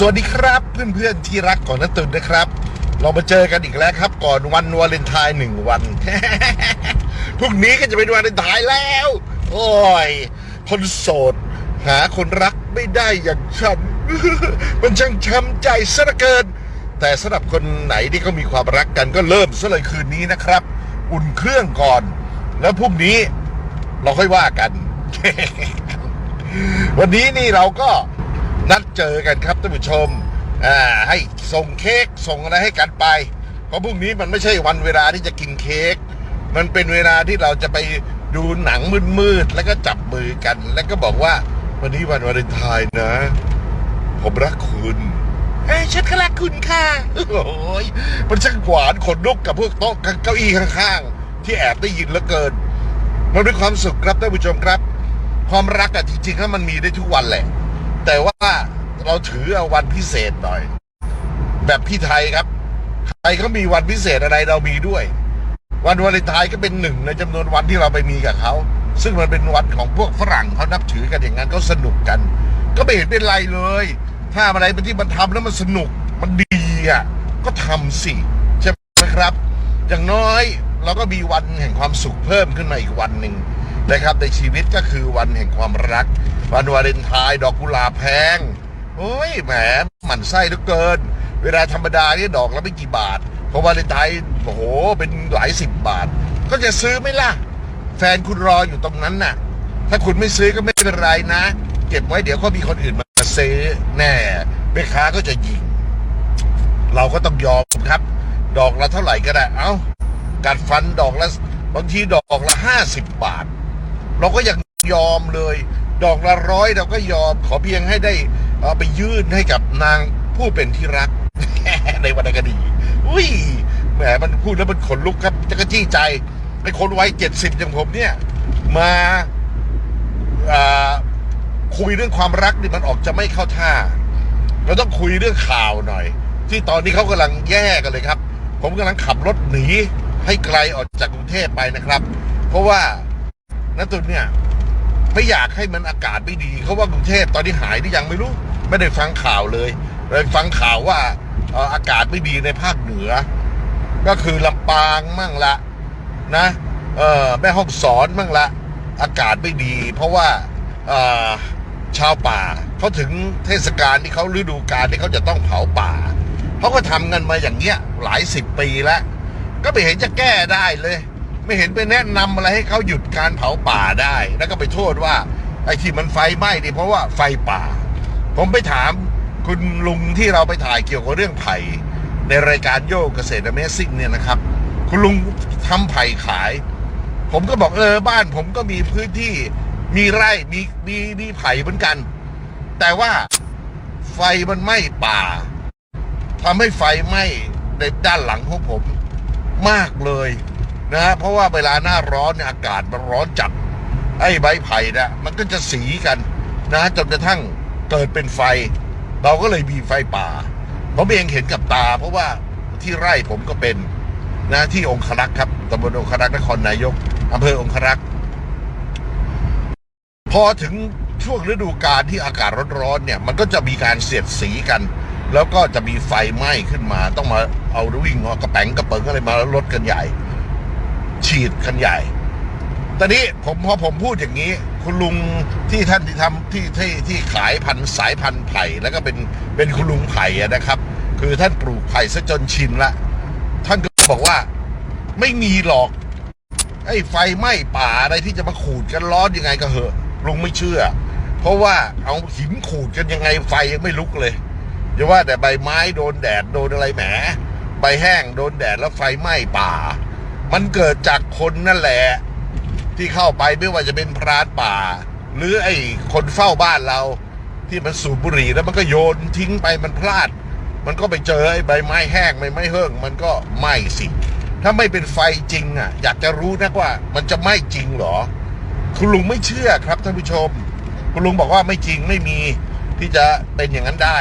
สวัสดีครับเพื่อนๆที่รักของนักตุนนะครับ เรามาเจอกันอีกแล้วครับ ก่อนวันวาเลนไทน์หนึ่งวัน พรุ่งนี้ก็จะเป็นวาเลนไทน์แล้ว โอ้ย คนโสด หาคนรักไม่ได้อย่างฉัน มันช่างช้ำใจซะเหลือเกิน แต่สำหรับคนไหนที่เขามีความรักกันก็เริ่มซะเลยคืนนี้นะครับ อุ่นเครื่องก่อน แล้วพรุ่งนี้เราค่อยว่ากัน วันนี้นี่เราก็ นัดเจอกันครับท่านผู้ชมอ่าให้ส่งเค้กส่งอะไรให้กันไป เพราะพรุ่งนี้มันไม่ใช่วันเวลาที่จะกินเค้กมันเป็นเวลาที่เราจะไปดูหนังมืดๆแล้วก็จับมือกัน แล้วก็บอกว่าวันนี้วันวาเลนไทน์นะ ผมรักคุณเอ้ยฉันก็รักคุณค่ะโอ้ยมันช่างหวานขนลุกกับพวกโต๊ะเก้าอี้ข้างๆ ที่แอบได้ยินเหลือเกิน มันเป็นความสุขครับท่านผู้ชมครับ ความรักอะจริงๆแล้วมันมีได้ทุกวันแหละ แต่ว่าเราถือเอาวันพิเศษหน่อย แบบพี่ไทยครับใครเขามีวันพิเศษอะไรเรามีด้วย วันวาเลนไทน์ก็เป็นหนึ่งในจำนวนวันที่เราไปมีกับเขาซึ่งมันเป็นวันของพวกฝรั่งเขานับถือกันอย่างนั้นเขาสนุกกัน ก็ไม่เห็นเป็นไรเลย ถ้าอะไรเป็นที่มันทำแล้วมันสนุกมันดีอะก็ทำสิใช่ไหมครับ อย่างน้อยเราก็มีวันแห่งความสุขเพิ่มขึ้นมาอีกวันหนึ่ง นะครับในชีวิตก็คือวันแห่งความรัก วันวาเลนไทน์ดอกกุหลาบแพงโอ้ยแหมหมันไส้เหลือเกิน เวลาธรรมดาเนี่ยดอกละไม่กี่บาทพอวาเลนไทน์โอ้โหเป็นหลายสิบบาท ก็จะซื้อไหมล่ะ แฟนคุณรออยู่ตรงนั้นน่ะ ถ้าคุณไม่ซื้อก็ไม่เป็นไรนะ เก็บไว้เดี๋ยวก็มีคนอื่นมาซื้อแน่แม่ค้าก็จะยิง เราก็ต้องยอมครับ ดอกละเท่าไหร่ก็ได้ เอ้ากัดฟันดอกละบางทีดอกละห้าสิบบาท เราก็ยังยอมเลย ดอกละร้อยเราก็ยอมขอเพียงให้ได้เอาไปยื่นให้กับนางผู้เป็นที่รักในวรรณคดีอุ้ยแหมมันพูดแล้วมันขนลุกครับจะกระจี้ใจไอ้คนวัยเจ็ดสิบอย่างผมเนี่ย มาอ่าคุยเรื่องความรักนี่มันออกจะไม่เข้าท่าเราต้องคุยเรื่องข่าวหน่อย ที่ตอนนี้เขากำลังแย่กันเลยครับ ผมกำลังขับรถหนีให้ไกลออกจากกรุงเทพไปนะครับ เพราะว่า นัตุนเนี่ย ไม่อยากให้มันอากาศไม่ดีเขาว่ากรุงเทพตอนนี้หายหรือยังไม่รู้ ไม่ได้ฟังข่าวเลยเลยฟังข่าวว่าอากาศไม่ดีในภาคเหนือ ก็คือลำปางมั่งละนะเออแม่ห้องสอนมั่งละ อากาศไม่ดี เพราะว่าชาวป่าเขาถึงเทศกาลที่เขาฤดูกาลที่เขาจะต้องเผาป่าเขาก็ทำกันมาอย่างเงี้ยหลายสิบปีแล้ว ก็ไม่เห็นจะแก้ได้เลย ไม่เห็นไปแนะนำอะไรให้เขาหยุดการเผาป่าได้ แล้วก็ไปโทษว่าไอ้ที่มันไฟไหม้นี่เพราะว่าไฟป่า ผมไปถามคุณลุงที่เราไปถ่ายเกี่ยวกับเรื่องไผ่ในรายการโยกเกษตรเมซิ่งเนี่ยนะครับ คุณลุงทำไผ่ขาย ผมก็บอกเออบ้าน ผมก็มีพื้นที่มีไร่มีมีมีไผ่เหมือนกัน แต่ว่าไฟมันไหม้ป่าทำให้ไฟไหม้ในด้านหลังของผมมากเลย นะฮะเพราะว่าเวลาหน้าร้อนเนี่ยอากาศมันร้อนจัด ไอ้ใบไผ่นะมันก็จะสีกันนะจนกระทั่งเกิดเป็นไฟ เราก็เลยมีไฟป่าผมเองเห็นกับตา เพราะว่าที่ไร่ผมก็เป็นนะที่องครักษ์ครับตำบลองครักษ์นครนายกอำเภอองครักษ์พอถึงช่วงฤดูกาลที่อากาศร้อนๆเนี่ย มันก็จะมีการเสียดสีกัน แล้วก็จะมีไฟไหม้ขึ้นมา ต้องมาเอาวิ่งเอกระแปงกระเปิงอะไรมาแล้วลดกันใหญ่ ฉีดกันใหญ่ ตอนนี้ผมพอผมพูดอย่างนี้ คุณลุงที่ท่านที่ทำที่ที่ที่ขายพันธุ์สายพันธุ์ไผ่แล้วก็เป็นเป็นคุณลุงไผ่อะนะครับ คือท่านปลูกไผ่ซะจนชินละ ท่านก็บอกว่าไม่มีหรอก ไอ้ไฟไหม้ป่าอะไรที่จะมาขูดกันร้อนยังไงก็เหอะลุงไม่เชื่อ เพราะว่าเอาหินขูดกันยังไงไฟยังไม่ลุกเลยอย่าว่าแต่ใบไม้โดนแดดโดนอะไรแหมใบแห้งโดนแดดแล้วไฟไหม้ป่า มันเกิดจากคนนั่นแหละ ที่เข้าไปไม่ว่าจะเป็นพรานป่า หรือไอ้คนเฝ้าบ้านเรา ที่มันสูบบุหรี่แล้วมันก็โยนทิ้งไปมันพลาด มันก็ไปเจอไอ้ใบไม้แห้งใบไม้เฮิ่งมันก็ไหม้สิ ถ้าไม่เป็นไฟจริงอะ อยากจะรู้นะว่า มันจะไหม้จริงหรอ คุณลุงไม่เชื่อครับท่านผู้ชม คุณลุงบอกว่าไม่จริงไม่มีที่จะเป็นอย่างนั้นได้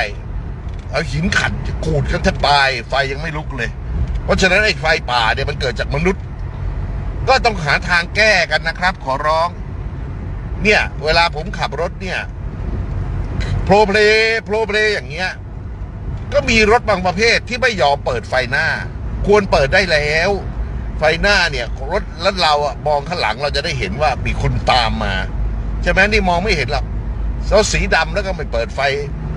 เอาหินขัดขูดกันแทบตาย ไฟยังไม่ลุกเลย เพราะฉะนั้นไอ้ไฟป่าเนี่ยมันเกิดจากมนุษย์ ก็ต้องหาทางแก้กันนะครับ ขอร้อง เนี่ย เวลาผมขับรถเนี่ยโปรเพลย์โปรเพลย์อย่างเงี้ย ก็มีรถบางประเภทที่ไม่ยอมเปิดไฟหน้า ควรเปิดได้แล้ว ไฟหน้าเนี่ยรถแล้วเราอะมองข้างหลังเราจะได้เห็นว่ามีคนตามมาใช่ไหมนี่มองไม่เห็นหรอกแล้วสีดำแล้วก็ไม่เปิดไฟ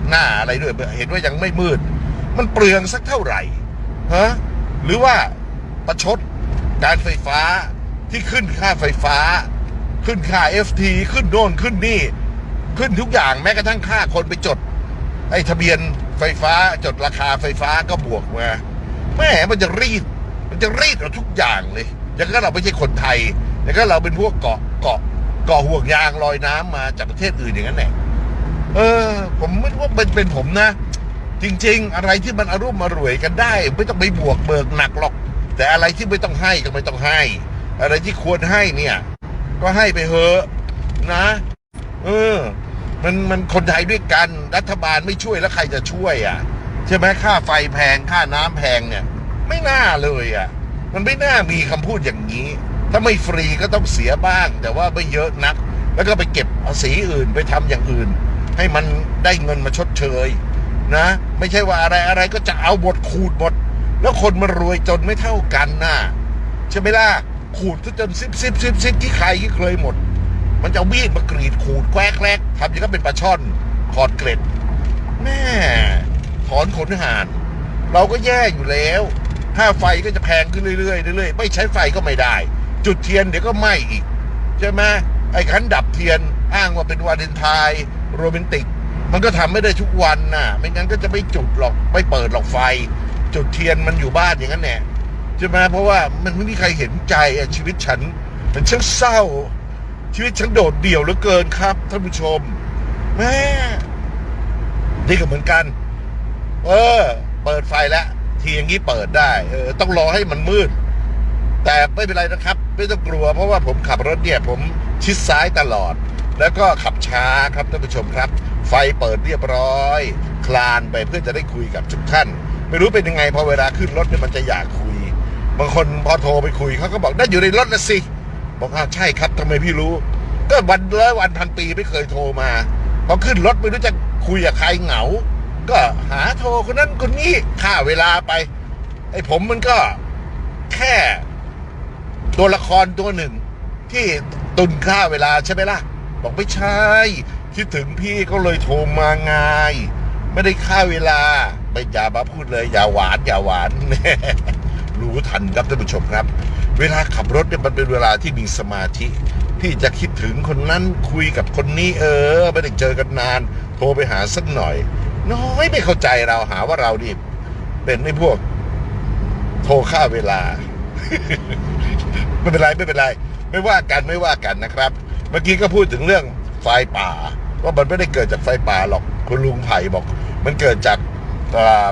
หน้าอะไรด้วย เห็นว่ายังไม่มืด มันเปลืองสักเท่าไหร่ฮะ หรือว่าประชดการไฟฟ้าที่ขึ้นค่าไฟฟ้า ขึ้นค่า FT ขึ้นโน่นขึ้นนี่ ขึ้นทุกอย่างแม้กระทั่งค่าคนไปจดไอ้ทะเบียนไฟฟ้าจดราคาไฟฟ้าก็บวกมาแม่มันจะรีด มันจะรีดเราทุกอย่างเลยอย่างก็เราไม่ใช่คนไทยอย่างก็เราเป็นพวกเกาะเกาะเกาะห่วงยางลอยน้ำมาจากประเทศอื่นอย่างนั้นแหละเออ ผมไม่ว่าเป็นเป็นผมนะ จริง ๆ อะไรที่มันอารมณ์มารวยกันได้ ไม่ต้องไปบวกเบิกหนักหรอก แต่อะไรที่ไม่ต้องให้ก็ไม่ต้องให้ อะไรที่ควรให้เนี่ย ก็ให้ไปเถอะนะ เออ มันมันคนไทยด้วยกันรัฐบาลไม่ช่วยแล้วใครจะช่วยอะใช่ไหมค่าไฟแพงค่าน้ำแพงเนี่ย ไม่น่าเลยอะ มันไม่น่ามีคำพูดอย่างนี้ ถ้าไม่ฟรีก็ต้องเสียบ้าง แต่ว่าไม่เยอะนัก แล้วก็ไปเก็บภาษีอื่นไปทำอย่างอื่น ให้มันได้เงินมาชดเชย นะ ไม่ใช่ว่าอะไรอะไรก็จะเอาบทขูดหมด แล้วคนมันรวยจนไม่เท่ากันน่ะใช่ไหมล่ะขูดจนซิบซิบซิบซิบที่ใครที่เคยหมด มันจะเอามีดมากรีดขูดแควกแควกทำอย่างก็เป็นปลาช่อนขอดเกล็ดแม่ถอนขนห่านเราก็แย่อยู่แล้วค่าไฟก็จะแพงขึ้นเรื่อยๆเรื่อยๆไม่ใช้ไฟก็ไม่ได้ จุดเทียนเดี๋ยวก็ไหม้อีก ใช่ไหมไอ้ขันดับเทียนอ้างว่าเป็นวาเลนไทน์โรแมนติก มันก็ทำไม่ได้ทุกวันน่ะ ไม่งั้นก็จะไม่จุดหรอกไม่เปิดหรอกไฟ จุดเทียนมันอยู่บ้านอย่างนั้นแน่ใช่ไหมเพราะว่ามันไม่มีใครเห็นใจอชีวิตฉันมันช่างเศร้า ชีวิตฉันโดดเดี่ยวเหลือเกินครับท่านผู้ชมแม่นี่ก็เหมือนกัน เออ เปิดไฟแล้วทีอย่างนี้เปิดได้ เออ ต้องรอให้มันมืด แต่ไม่เป็นไรนะครับ ไม่ต้องกลัว เพราะว่าผมขับรถเนี่ย ผมชิดซ้ายตลอด แล้วก็ขับช้าครับท่านผู้ชมครับ ไฟเปิดเรียบร้อย คลานไปเพื่อจะได้คุยกับทุกท่านไม่รู้เป็นยังไงพอเวลาขึ้นรถเนี่ยมันจะอยากคุย บางคนพอโทรไปคุยเขาก็บอกได้อยู่ในรถนะสิบอกอ้าวใช่ครับทำไมพี่รู้ ก็วันร้อยวันพันปีไม่เคยโทรมาพอขึ้นรถไม่รู้จะคุยกับใครเหงา ก็หาโทรคนนั้นคนนี้ค่าเวลาไป ไอ้ผมมันก็แค่ตัวละครตัวหนึ่ง ที่ตุนค่าเวลาใช่ไหมล่ะ บอกไม่ใช่ คิดถึงพี่ก็เลยโทรมาไงไม่ได้ค่าเวลาไม่อย่ามาพูดเลย อย่าหวานอย่าหวานรู้ทันครับท่านผู้ชมครับ เวลาขับรถเนี่ยมันเป็นเวลาที่มีสมาธิ ที่จะคิดถึงคนนั้นคุยกับคนนี้เออ ไม่ได้เจอกันนาน โทรไปหาสักหน่อย น้อยไม่เข้าใจเราหาว่าเรานี่เป็นไอ้พวก โทรค่าเวลา ไม่เป็นไรไม่เป็นไร ไม่ว่ากันไม่ว่ากันนะครับ เมื่อกี้ก็พูดถึงเรื่องไฟป่า ว่ามันไม่ได้เกิดจากไฟป่าหรอกคุณลุงไผ่บอก มันเกิดจากา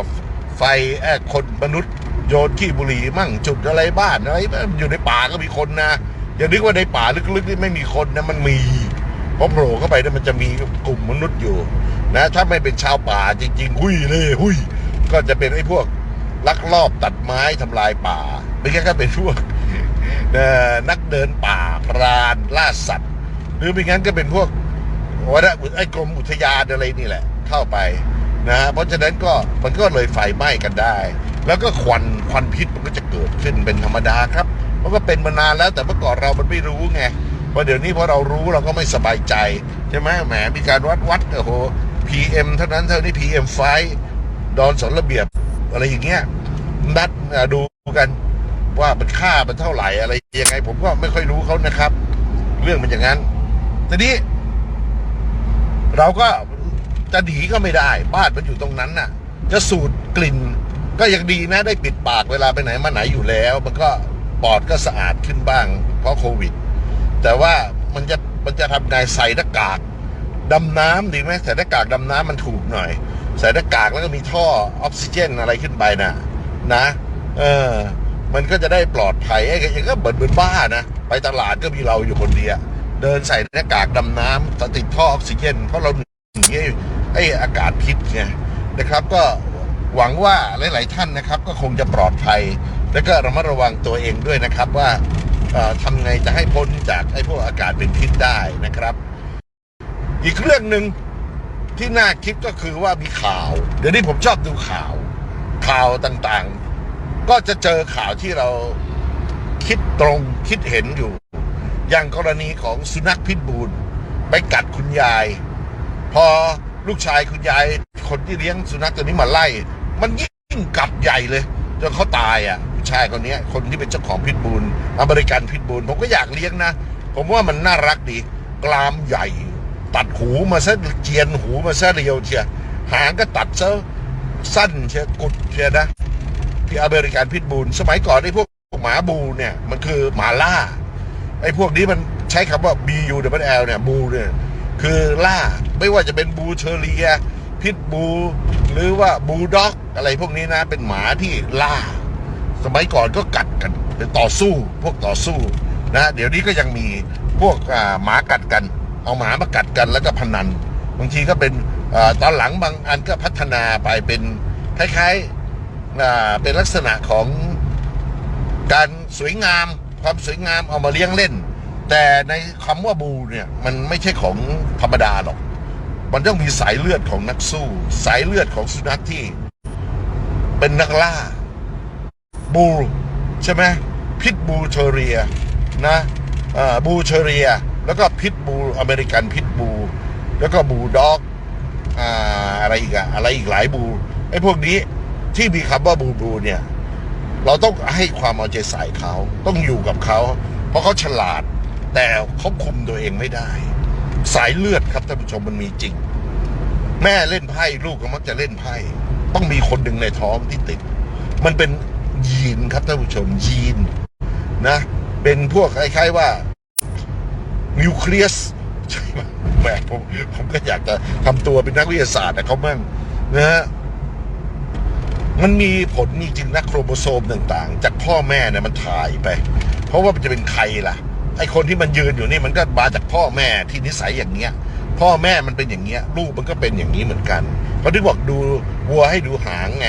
ไฟแอคนมนุษย์ โยนขี้บุหรี่มั่งจุดอะไรบ้านอะไรอยู่ในป่าก็มีคนนะอย่านึกว่าในป่าลึกๆนี่ไม่มีคนนะมันมีเพราะโผล่เข้าไปเนี่ยมันจะมีกลุ่มมนุษย์อยู่นะถ้าไม่เป็นชาวป่าจริงๆ หุยเลยหุยก็จะเป็นไอ้พวกลักลอบตัดไม้ทำลายป่าไม่ใช่ก็เป็นพวกนักเดินป่าพรานล่าสัตว์ หรือไม่งั้นก็เป็นพวก วัฒนไอ้กรมอุทยานอะไรนี่แหละ เข้าไปนะฮะเพราะฉะนั้นก็มันก็เลยไฟไหม้กันได้ แล้วก็ควันควันพิษมันก็จะเกิดขึ้นเป็นธรรมดาครับมันก็เป็นมานานแล้วแต่เมื่อก่อนเรามันไม่รู้ไงพอเดี๋ยวนี้พอเรารู้เราก็ไม่สบายใจใช่ไหมแหมมีการวัดวัดโอ้โห PM เท่านั้นเท่านี้ PM ไฟดอนสนระเบียบอะไรอย่างเงี้ยนัดดูกันว่ามันค่ามันเท่าไหร่อะไรยังไง ผมก็ไม่ค่อยรู้เขานะครับ เรื่องมันอย่างนั้นทีนี้ เราก็จะหนีก็ไม่ได้ บ้านมันอยู่ตรงนั้นน่ะ จะสูดกลิ่น ก็ยังดีนะได้ปิดปากเวลาไปไหนมาไหนอยู่แล้ว มันก็ปอดก็สะอาดขึ้นบ้าง เพราะโควิด แต่ว่ามันจะมันจะทำไงใส่หน้ากากดำน้ำดีไหมใส่หน้ากากดำน้ำมันถูกหน่อย ใส่หน้ากากแล้วก็มีท่อออกซิเจนอะไรขึ้นไปนะนะ เออ มันก็จะได้ปลอดภัยไอ้ก็เหมือนเหมือนบ้านะ ไปตลาดก็มีเราอยู่คนเดียว เดินใส่หน้ากากดำน้ำติดท่อออกซิเจนเพราะเราหนีไอ้อากาศพิษไงนะครับ ก็หวังว่าหลาย ๆ ท่านนะครับ ก็คงจะปลอดภัย แล้วก็ระมัดระวังตัวเองด้วยนะครับว่าทำไงจะให้พ้นจากไอ้พวกอากาศเป็นพิษได้นะครับ อีกเรื่องหนึ่งที่น่าคิดก็คือว่ามีข่าว เดี๋ยวนี้ผมชอบดูข่าว ข่าวต่างๆ ก็จะเจอข่าวที่เราคิดตรงคิดเห็นอยู่ อย่างกรณีของสุนัขพิษบูลไปกัดคุณยาย พอลูกชายคุณยาย คนที่เลี้ยงสุนัขตัวนี้มาไล่ มันยิ่งกัดใหญ่เลยจนเขาตายอะผู้ชายคนนี้คนที่เป็นเจ้าของพิษบูลอเมริกันพิษบูลผมก็อยากเลี้ยงนะ ผมว่ามันน่ารักดีกรามใหญ่ ตัดหูมาซะเจียนหูมาซะเรียวเชียหางก็ตัดซะสั้นเชียกุดเชียนะที่อเมริกันพิษบูลสมัยก่อนไอ้พวกหมาบูเนี่ยมันคือหมาล่า ไอ้พวกนี้มันใช้คำว่า B U W L เนี่ยบูเนี่ยคือล่าไม่ว่าจะเป็นบูเชอเรีย พิษบู หรือว่าบูด็อก อะไรพวกนี้นะ เป็นหมาที่ล่า สมัยก่อนก็กัดกันเป็นต่อสู้พวกต่อสู้นะ เดี๋ยวนี้ก็ยังมีพวกหมากัดกัน เอาหมามากัดกันแล้วก็พนัน บางทีก็เป็นอตอนหลังบางอันก็พัฒนาไปเป็นคล้ายๆเป็นลักษณะของการสวยงาม ความสวยงามเอามาเลี้ยงเล่น แต่ในคำว่าบูเนี่ยมันไม่ใช่ของธรรมดาหรอก มันต้องมีสายเลือดของนักสู้ สายเลือดของสุนัขที่ เป็นนักล่า บูลใช่ไหมพิทบูเทอเรียนะบูเทอเรีย แล้วก็พิทบูอเมริกันพิทบู แล้วก็บูด็อกอ่าอะไรอีกอะอะไรอีกหลายบูไอ้พวกนี้ที่มีคำว่าบูบูเนี่ย เราต้องให้ความเอาใจใส่เขาต้องอยู่กับเขา เพราะเขาฉลาด แต่เขาคุมตัวเองไม่ได้ สายเลือดครับท่านผู้ชมมันมีจริง แม่เล่นไพ่ลูกก็มักจะเล่นไพ่ต้องมีคนหนึ่งในท้องที่ติด มันเป็นยีนครับท่านผู้ชมยีนนะ เป็นพวกคล้ายๆว่านิวเคลียสใช่ไหมแหมผมผมก็อยากจะทำตัวเป็นนักวิทยาศาสตร์แต่เขามั่งนะฮะ มันมีผลจริงๆนะโครโมโซมต่างๆ จากพ่อแม่เนี่ยมันถ่ายไป เพราะว่ามันจะเป็นใครล่ะ ไอคนที่มันยืนอยู่นี่มันก็มาจากพ่อแม่ที่นิสัยอย่างเงี้ย พ่อแม่มันเป็นอย่างเงี้ย ลูกมันก็เป็นอย่างนี้เหมือนกันเขาถึงบอกดูวัวให้ดูหางไง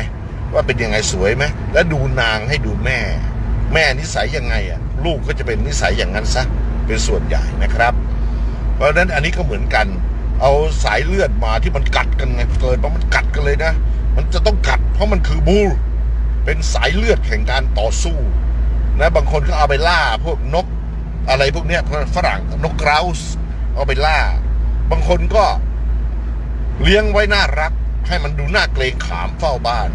ว่าเป็นยังไงสวยไหมแล้วดูนางให้ดูแม่ แม่นิสัยยังไงอะ ลูกก็จะเป็นนิสัยอย่างนั้นซะเป็นส่วนใหญ่นะครับ เพราะฉะนั้นอันนี้ก็เหมือนกัน เอาสายเลือดมาที่มันกัดกันไงเกิดมามันกัดกันเลยนะ มันจะต้องกัด เพราะมันคือบูลเป็นสายเลือดแห่งการต่อสู้นะบางคนก็เอาไปล่าพวกนกอะไรพวกเนี้ยฝรั่งนกกราสเอาไปล่า บางคนก็เลี้ยงไว้น่ารัก ให้มันดูน่าเกรงขามเฝ้าบ้าน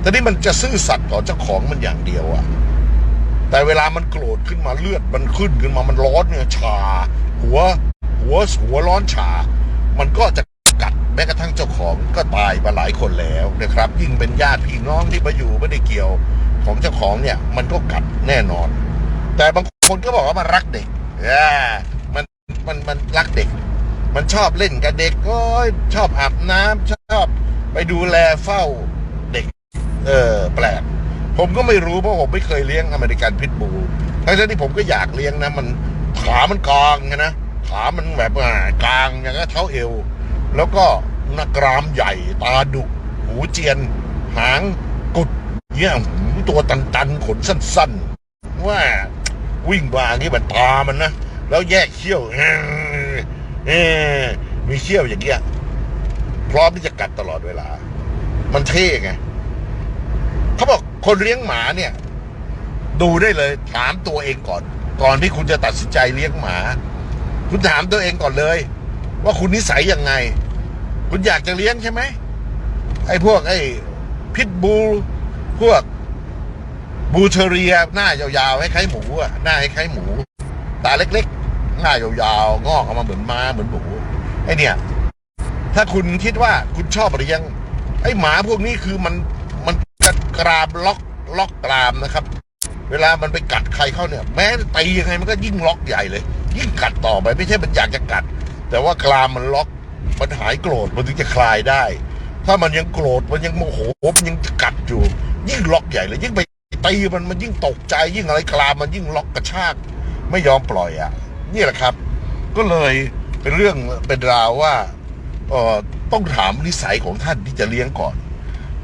แต่นี่มันจะซื่อสัตย์ต่อเจ้าของมันอย่างเดียวอะแต่เวลามันโกรธขึ้นมาเลือดมันขึ้นขึ้นมามันร้อนเนี่ยชา หัว หัวหัวร้อนชา มันก็จะ ม้กระทั่งเจ้าของก็ตายมาหลายคนแล้วนะครับ ยิ่งเป็นญาติพี่น้องที่มาอยู่ไม่ได้เกี่ยวของเจ้าของเนี่ย มันก็กัดแน่นอน แต่บางคนก็บอกว่ามันรักเด็กอ่ามันมันมันรักเด็ก มันชอบเล่นกับเด็กก็ชอบอาบน้ำชอบไปดูแลเฝ้าเด็ก เออแปลกผมก็ไม่รู้เพราะผมไม่เคยเลี้ยงอเมริกันพิทบูลทั้งที่ผมก็อยากเลี้ยงนะ มันขามันกลางไงนะขามันแบบกลางอย่างก็เท้าเอว แล้วก็หน้ากรามใหญ่ตาดุ หูเจียน หางกุดเนี่ยหูตัวตันๆ ขนสั้นๆ ว่าวิ่งมาอย่างนี้มันตามันนะ แล้วแยกเขี้ยวเอเออมีเขี้ยวอย่างเงี้ย พร้อมที่จะกัดตลอดเวลา มันเท่ไงเขาบอกคนเลี้ยงหมาเนี่ย ดูได้เลย ถามตัวเองก่อน ก่อนที่คุณจะตัดสินใจเลี้ยงหมา คุณถามตัวเองก่อนเลย ว่าคุณนิสัยยังไง คุณอยากจะเลี้ยงใช่ไหมไอ้พวกไอ้พิทบูลพวกบูเทเรียหน้ายาวๆให้คล้ายหมูอะหน้าให้คล้ายหมู ตาเล็กๆ หน้ายาวๆ งอกออกมาเหมือนม้าเหมือนหมูไอ้เนี่ย ถ้าคุณคิดว่าคุณชอบเลี้ยง ไอ้หมาพวกนี้คือมันมันจะกรามล็อกล็อกกรามนะครับ เวลามันไปกัดใครเข้าเนี่ย แม้ตียังไงมันก็ยิ่งล็อกใหญ่เลย ยิ่งกัดต่อไปไม่ใช่มันอยากจะกัด แต่ว่ากรามมันล็อกมันหายโกรธมันถึงจะคลายได้ ถ้ามันยังโกรธมันยังโมโหมันยังกัดอยู่ ยิ่งล็อกใหญ่เลยยิ่งไปตีมันมันยิ่งตกใจ ยิ่งอะไรกรามมันยิ่งล็อกกระชากไม่ยอมปล่อยอะ นี่แหละครับ ก็เลยเป็นเรื่องเป็นราวว่าเอ่อต้องถามนิสัยของท่านที่จะเลี้ยงก่อน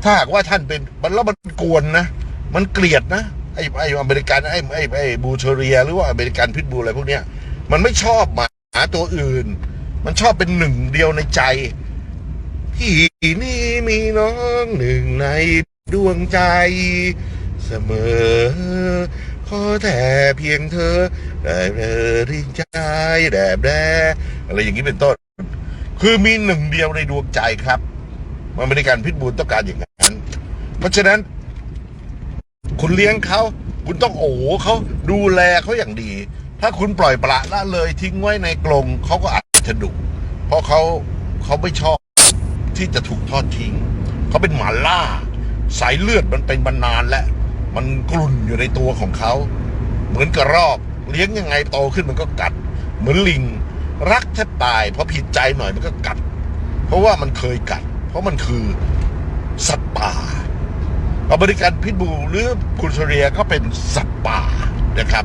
ถ้าหากว่าท่านเป็นมันแล้วมันกวนนะ มันเกลียดนะไอ้ไอ้อเมริกันไอ้ไอ้ไอ้บูเทเรีย หรือว่าอเมริกันพิทบูอะไรพวกเนี้ยมันไม่ชอบหมาตัวอื่น มันชอบเป็นหนึ่งเดียวในใจ พี่นี่มีน้องหนึ่งในดวงใจ เสมอ ขอแต่เพียงเธอได้เธอริงใจแดบแดอะไรอย่างนี้เป็นต้น คือมีหนึ่งเดียวในดวงใจครับ มันไม่ได้การพิษบูลต้องการอย่างนั้น เพราะฉะนั้น คุณเลี้ยงเขาคุณต้องโอ้เขาดูแลเขาอย่างดี ถ้าคุณปล่อยปละละเลยทิ้งไว้ในกรงเขาก็อาจ จะดุเพราะเขาเขาไม่ชอบที่จะถูกทอดทิ้ง เขาเป็นหมาล่า สายเลือดมันเป็นมานานแล้วมันกลุ่นอยู่ในตัวของเขา เหมือนกระรอกเลี้ยงยังไงโตขึ้นมันก็กัด เหมือนลิง รักแทบตายเพราะผิดใจหน่อยมันก็กัด เพราะว่ามันเคยกัด เพราะมันคือสัตว์ป่าอเมริกันพิทบูลหรือคุณเรียก็เป็นสัตว์ป่านะครับ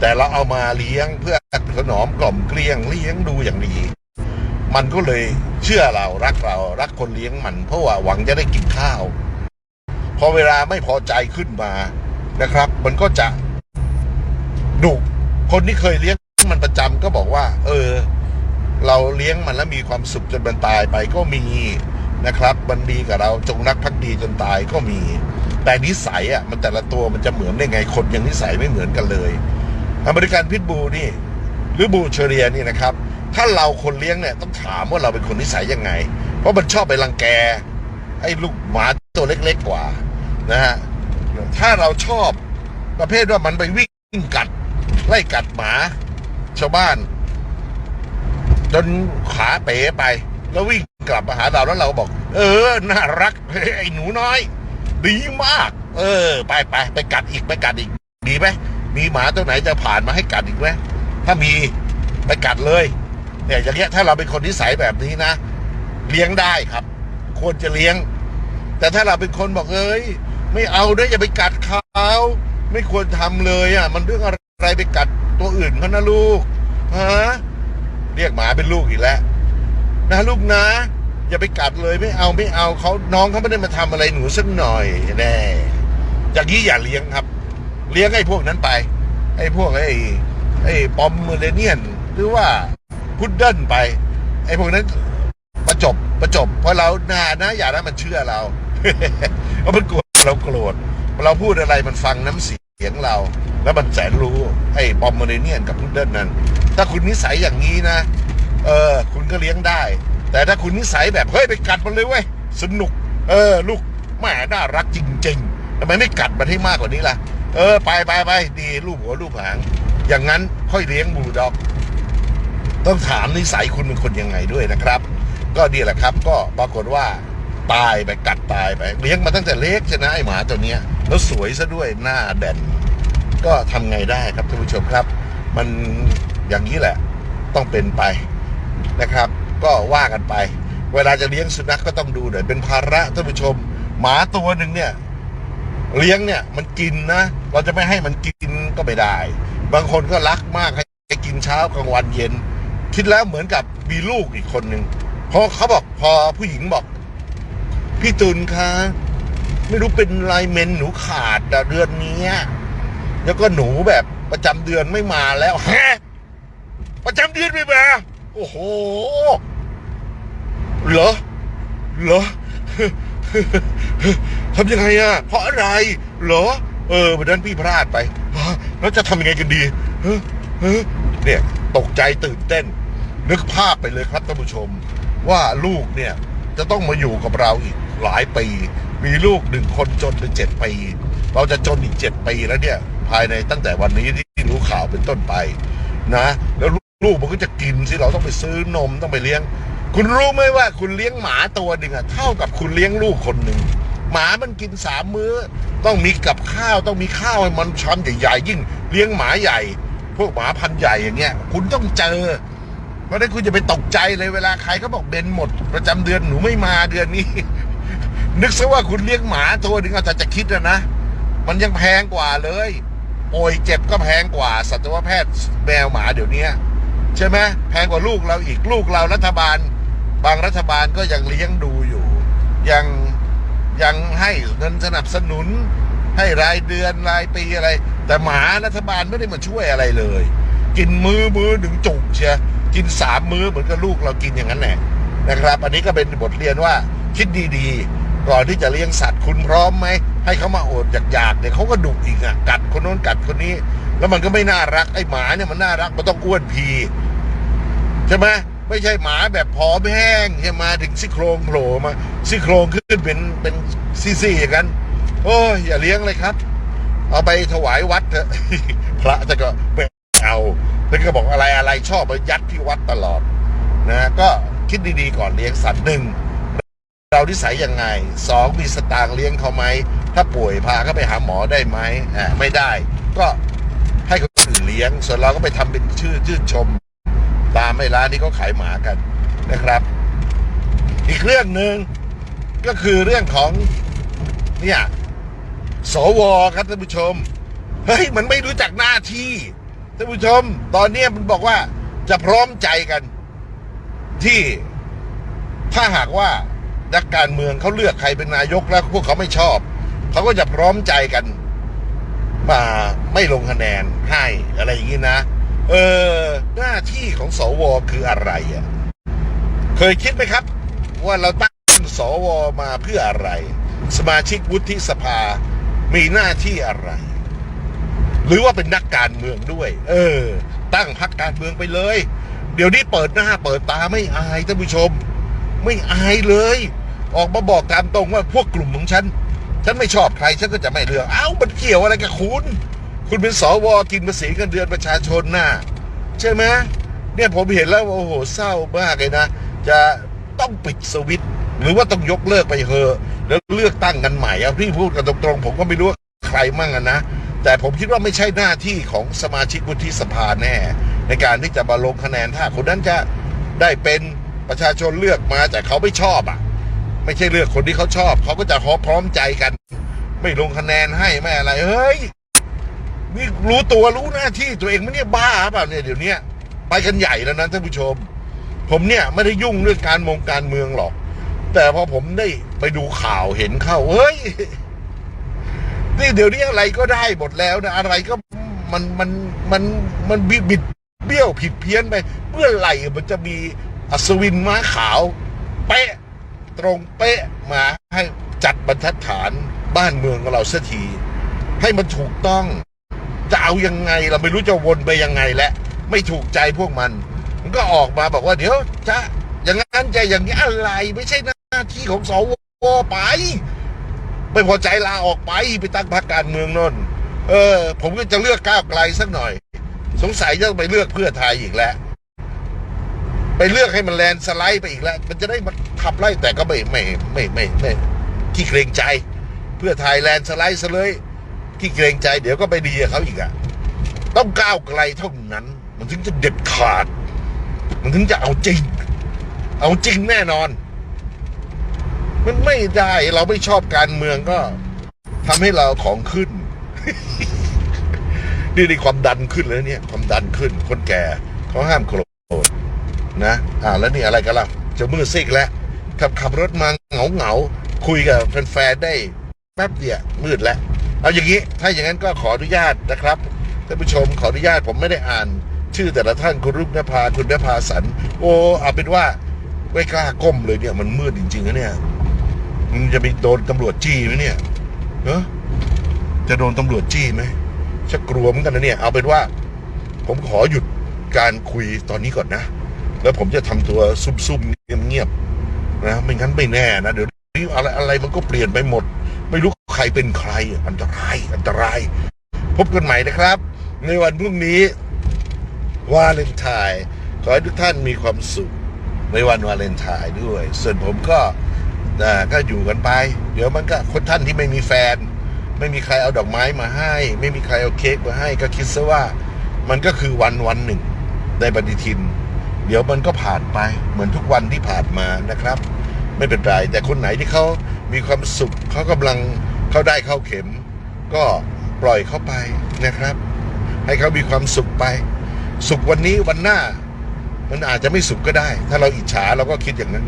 แต่เราเอามาเลี้ยงเพื่อ ถนอมกล่อมเกลี้ยงเลี้ยงดูอย่างดี มันก็เลยเชื่อเรารักเรารักคนเลี้ยงมัน เพราะว่าหวังจะได้กินข้าว พอเวลาไม่พอใจขึ้นมานะครับ มันก็จะดุคนที่เคยเลี้ยงมันประจำก็บอกว่า เออ เราเลี้ยงมันแล้วมีความสุขจนมันตายไปก็มีนะครับมันดีกับเราจงรักภักดีจนตายก็มี แต่นิสัยอะมันแต่ละตัวมันจะเหมือนได้ไงคนยังนิสัยไม่เหมือนกันเลย อเมริกันพิทบูนี่ หรือบูเชเรียนี่นะครับ ถ้าเราคนเลี้ยงเนี่ยต้องถามว่าเราเป็นคนนิสัยยังไง เพราะมันชอบไปรังแกไอ้ลูกหมาตัวเล็กๆกว่านะฮะถ้าเราชอบประเภทว่ามันไปวิ่งกัด ไล่กัดหมา ชาวบ้าน จนขาเป๋ไป แล้ววิ่งกลับมาหาเราแล้วเราบอก เออ น่ารักไอ้หนูน้อย ดีมาก เออ ไปไปไปกัดอีกไปกัดอีก ดีไหมมีหมาตัวไหนจะผ่านมาให้กัดอีกไหม ถ้ามีไปกัดเลยเนี่ยอย่างเงี้ยถ้าเราเป็นคนนิสัยแบบนี้นะ เลี้ยงได้ครับ ควรจะเลี้ยง แต่ถ้าเราเป็นคนบอกเอ้ยไม่เอาด้วยอย่าไปกัดเขาไม่ควรทำเลยอะ มันเรื่องอะไรไปกัดตัวอื่นเขานะลูกฮะเรียกหมาเป็นลูกอีกแล้วนะลูกนะ อย่าไปกัดเลยไม่เอาไม่เอาเขาน้องเขาไม่ได้มาทำอะไรหนูสักหน่อยแน่อย่างนี้อย่าเลี้ยงครับ เลี้ยงไอ้พวกนั้นไป ไอ้พวกไอ้ ไอ้ปอมเมอร์เนียน หรือว่าพุดเดิ้ลไป ไอ้พวกนั้นประจบประจบ เพราะเราหน้านะอย่านะมันเชื่อเราเพราะมันกลัวเราโกรธเราพูดอะไรมันฟังน้ำเสียงเรา แล้วมันแสนรู้ไอ้ปอมเมอร์เนียนกับพุดเดิ้ลนั้น ถ้าคุณนิสัยอย่างนี้นะ เออ คุณก็เลี้ยงได้ แต่ถ้าคุณนิสัยแบบเฮ้ยไปกัดมันเลยเว้ยสนุก เออ ลูกแม่น่ารักจริง ๆทำไมไม่กัดมันให้มากกว่านี้ล่ะ เออ ไปไปไปดีลูกหัวลูกหาง อย่างนั้นค่อยเลี้ยงบูลด็อก ต้องถามนิสัยคุณเป็นคนยังไงด้วยนะครับ ก็ดีแหละครับ ก็ปรากฏว่าตายไปกัดตายไป เลี้ยงมาตั้งแต่เล็กใช่นะไอหมาตัวเนี้ย แล้วสวยซะด้วยหน้าแด่น ก็ทำไงได้ครับท่านผู้ชมครับ มันอย่างนี้แหละ ต้องเป็นไปนะครับ ก็ว่ากันไป เวลาจะเลี้ยงสุนัขก็ต้องดูหน่อยเป็นภาระท่านผู้ชม หมาตัวหนึ่งเนี่ยเลี้ยงเนี่ยมันกินนะ เราจะไม่ให้มันกินก็ไม่ได้ บางคนก็รักมากให้กินเช้ากลางวันเย็น คิดแล้วเหมือนกับมีลูกอีกคนหนึ่งเพราะเขาบอกพอผู้หญิงบอก พี่ตุลคะไม่รู้เป็นไรเมนหนูขาดเดือนนี้แล้วก็หนูแบบประจำเดือนไม่มาแล้วฮะประจำเดือนไม่มาโอ้โหเหรอเหรอทำยังไงอะเพราะอะไร เหรอ เออวันนั้นพี่พลาดไป แล้วจะทำยังไงกันดีเฮ้เฮ้เนี่ยตกใจตื่นเต้น นึกภาพไปเลยครับท่านผู้ชม ว่าลูกเนี่ยจะต้องมาอยู่กับเราอีกหลายปี มีลูกหนึ่งคนจนถึงเจ็ดปี เราจะจนอีกเจ็ดปีแล้วเนี่ย ภายในตั้งแต่วันนี้ที่รู้ข่าวเป็นต้นไปนะ แล้วลูกมันก็จะกินสิเราต้องไปซื้อนมต้องไปเลี้ยง คุณรู้ไหมว่าคุณเลี้ยงหมาตัวหนึ่งอะเท่ากับคุณเลี้ยงลูกคนหนึ่ง หมามันกินสามมื้อ ต้องมีกับข้าวต้องมีข้าวให้มันช้อนใหญ่ๆยิ่งเลี้ยงหมาใหญ่ พวกหมาพันธุ์ใหญ่อย่างเงี้ย คุณต้องเจอ เพราะนั้นคุณจะไปตกใจเลยเวลาใครเขาบอกเบนหมด ประจำเดือนหนูไม่มาเดือนนี้ นึกซะว่าคุณเลี้ยงหมาตัวหนึ่งเอาแต่จะคิดนะนะมันยังแพงกว่าเลยป่วยเจ็บก็แพงกว่าสัตวแพทย์แมวหมาเดี๋ยวนี้ใช่ไหมแพงกว่าลูกเราอีกลูกเรารัฐบาล บางรัฐบาลก็ยังเลี้ยงดูอยู่ยัง ยังให้เงินสนับสนุน ให้รายเดือนรายปีอะไร แต่หมารัฐบาลไม่ได้มาช่วยอะไรเลย กินมือมือหนึ่งจุกเชียกินสามมือเหมือนกับลูกเรากินอย่างนั้นแหละนะครับ อันนี้ก็เป็นบทเรียนว่าคิดดีๆ ก่อนที่จะเลี้ยงสัตว์คุณพร้อมไหม ให้เขามาโอดอยากๆเดี๋ยวเขาก็ดุอีกอะกัดคนโน้นกัดคนนี้ แล้วมันก็ไม่น่ารักไอ้หมาเนี่ยมันน่ารักมันต้องอ้วนพีใช่ไหม ไม่ใช่หมาแบบผอมแห้งใช่ไหมถึงซี่โครงโผล่มาซี่โครงขึ้นเป็นเป็นซี่ๆอย่างนั้นโอ้ยอย่าเลี้ยงเลยครับ เอาไปถวายวัดเถอะพระจะก็ไม่เอาแล้วก็บอกอะไรอะไรชอบไปยัดที่วัดตลอดนะก็คิดดีๆก่อนเลี้ยงสัตว์หนึ่งเรานิสัยยังไงสองมีสตางค์เลี้ยงเขาไหมถ้าป่วยพาเขาไปหาหมอได้ไหมอ่าไม่ได้ ก็ให้คนอื่นเลี้ยง ส่วนเราก็ไปทำเป็นชื่อชื่นชม ตามไอ้ร้านที่เขาขายหมากันนะครับ อีกเรื่องหนึ่งก็คือเรื่องของเนี่ยสวครับท่านผู้ชม เฮ้ย มันไม่รู้จักหน้าที่ท่านผู้ชม ตอนนี้มันบอกว่าจะพร้อมใจกัน ที่ถ้าหากว่านักการเมืองเขาเลือกใครเป็นนายกแล้วพวกเขาไม่ชอบ เขาก็จะพร้อมใจกัน มาไม่ลงคะแนนให้อะไรอย่างนี้นะ เออหน้าที่ของสวคืออะไรอะเคยคิดไหมครับ ว่าเราตั้งสวมาเพื่ออะไร สมาชิกวุฒิสภามีหน้าที่อะไร หรือว่าเป็นนักการเมืองด้วย เออ ตั้งพรรคการเมืองไปเลย เดี๋ยวนี้เปิดหน้าเปิดตาไม่อายท่านผู้ชม ไม่อายเลย ออกมาบอกตามตรงว่าพวกกลุ่มของฉัน ฉันไม่ชอบใครฉันก็จะไม่เลือก เอ้ามันเกี่ยวอะไรกับคุณ คุณเป็นสวกินภาษีเงินเดือนประชาชนน่ะใช่ไหมเนี่ยผมเห็นแล้วโอ้โหเศร้ามากเลยนะ จะต้องปิดสวิตหรือว่าต้องยกเลิกไปเถอะแล้วเลือกตั้งกันใหม่เอาพี่พูดกันตรงๆ ผมก็ไม่รู้ว่าใครมั่งอะนะแต่ผมคิดว่าไม่ใช่หน้าที่ของสมาชิกวุฒิสภาแน่ ในการที่จะมาลงคะแนนถ้าคนนั้นจะได้เป็นประชาชนเลือกมาแต่เขาไม่ชอบอะ ไม่ใช่เลือกคนที่เขาชอบ เขาก็จะพร้อมใจกัน ไม่ลงคะแนนให้ไม่อะไรเฮ้ย นี่รู้ตัวรู้หน้าที่ตัวเองไหมเนี่ยบ้าเปล่าเนี่ยเดี๋ยวนี้ไปกันใหญ่แล้วนะท่านผู้ชม ผมเนี่ยไม่ได้ยุ่งเรื่องการมงการเมืองหรอก แต่พอผมได้ไปดูข่าวเห็นเข้าเฮ้ยนี่เดี๋ยวนี้อะไรก็ได้หมดแล้วนะอะไรก็มันมันมันมันบิดบิดเบี้ยวผิดเพี้ยนไปเมื่อไหร่มันจะมีอัศวินม้าขาว เป๊ะตรงเป๊ะมาให้จัดบรรทัดฐานบ้านเมืองของเราเสียทีให้มันถูกต้อง จะเอายังไงเราไม่รู้จะวนไปยังไงและไม่ถูกใจพวกมัน มันก็ออกมาบอกว่าเดี๋ยวจะอย่างนั้นจะอย่างนี้อะไรไม่ใช่หน้าที่ของสวไปไม่พอใจลาออกไปไปตั้งพรรคการเมืองนนเออ ผมก็จะเลือกก้าวไกลสักหน่อย สงสัยจะไปเลือกเพื่อไทยอีกแล้ว ไปเลือกให้มันแลนสไลด์ไปอีกแล้ว มันจะได้มาขับไล่แต่ก็ไม่ไม่ไม่ไม่ไม่ขี้เกรงใจ เพื่อไทยแลนสไลด์ซะเลย ขี้เกรงใจเดี๋ยวก็ไปดีกับเขาอีกอะต้องก้าวไกลเท่านั้น มันถึงจะเด็ดขาด มันถึงจะเอาจริง เอาจริงแน่นอน มันไม่ได้เราไม่ชอบการเมืองก็ทำให้เราของขึ้นนี่นี่ความดันขึ้นแล้วเนี่ย ความดันขึ้น คนแก่เขาห้ามโกรธนะ อ่าแล้วนี่อะไรกันล่ะจะมือซิกแล้วขับขับรถมาเหงาเหงาคุยกับแฟนๆได้แป๊บเดียวมืดแล้ว เอาอย่างนี้ถ้าอย่างนั้นก็ขออนุญาตนะครับท่านผู้ชมขออนุญาตผมไม่ได้อ่าน ชื่อแต่ละท่านคุณรุ่งนภาคุณนภาสัน โอ้เอาเป็นว่าไม่กล้าก้มเลยเนี่ย มันมืดจริงๆนะเนี่ยมึงจะไปโดนตำรวจจี้ไหมเนี่ยเนอะจะโดนตำรวจจี้ไหมชักกลัวเหมือนกันนะเนี่ย เอาเป็นว่า ผมขอหยุดการคุยตอนนี้ก่อนนะ แล้วผมจะทำตัวซุ่มๆเงียบๆนะไม่งั้นไม่แน่นะเดี๋ยวนี้อะไรอะไรมันก็เปลี่ยนไปหมด ไม่รู้ใครเป็นใคร อันตราย อันตราย พบกันใหม่นะครับ ในวันพรุ่งนี้วาเลนไทน์ขอให้ทุกท่านมีความสุขในวันวาเลนไทน์ด้วย ส่วนผมก็ก็อยู่กันไป เดี๋ยวมันก็คนท่านที่ไม่มีแฟน ไม่มีใครเอาดอกไม้มาให้ ไม่มีใครเอาเค้กมาให้ ก็คิดซะว่า มันก็คือวันวันหนึ่งในปฏิทิน เดี๋ยวมันก็ผ่านไปเหมือนทุกวันที่ผ่านมานะครับ ไม่เป็นไรแต่คนไหนที่เขา มีความสุขเขากำลังเขาได้เข้าเข็ม ก็ปล่อยเขาไปนะครับ ให้เขามีความสุขไป สุขวันนี้วันหน้า มันอาจจะไม่สุขก็ได้ ถ้าเราอิจฉาเราก็คิดอย่างนั้น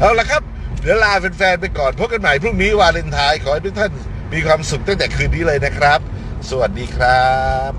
เอาละครับ เดี๋ยวลาแฟนๆไปก่อนพบกันใหม่พรุ่งนี้วาเลนไทน์ขอให้ทุกท่านมีความสุขตั้งแต่คืนนี้เลยนะครับ สวัสดีครับ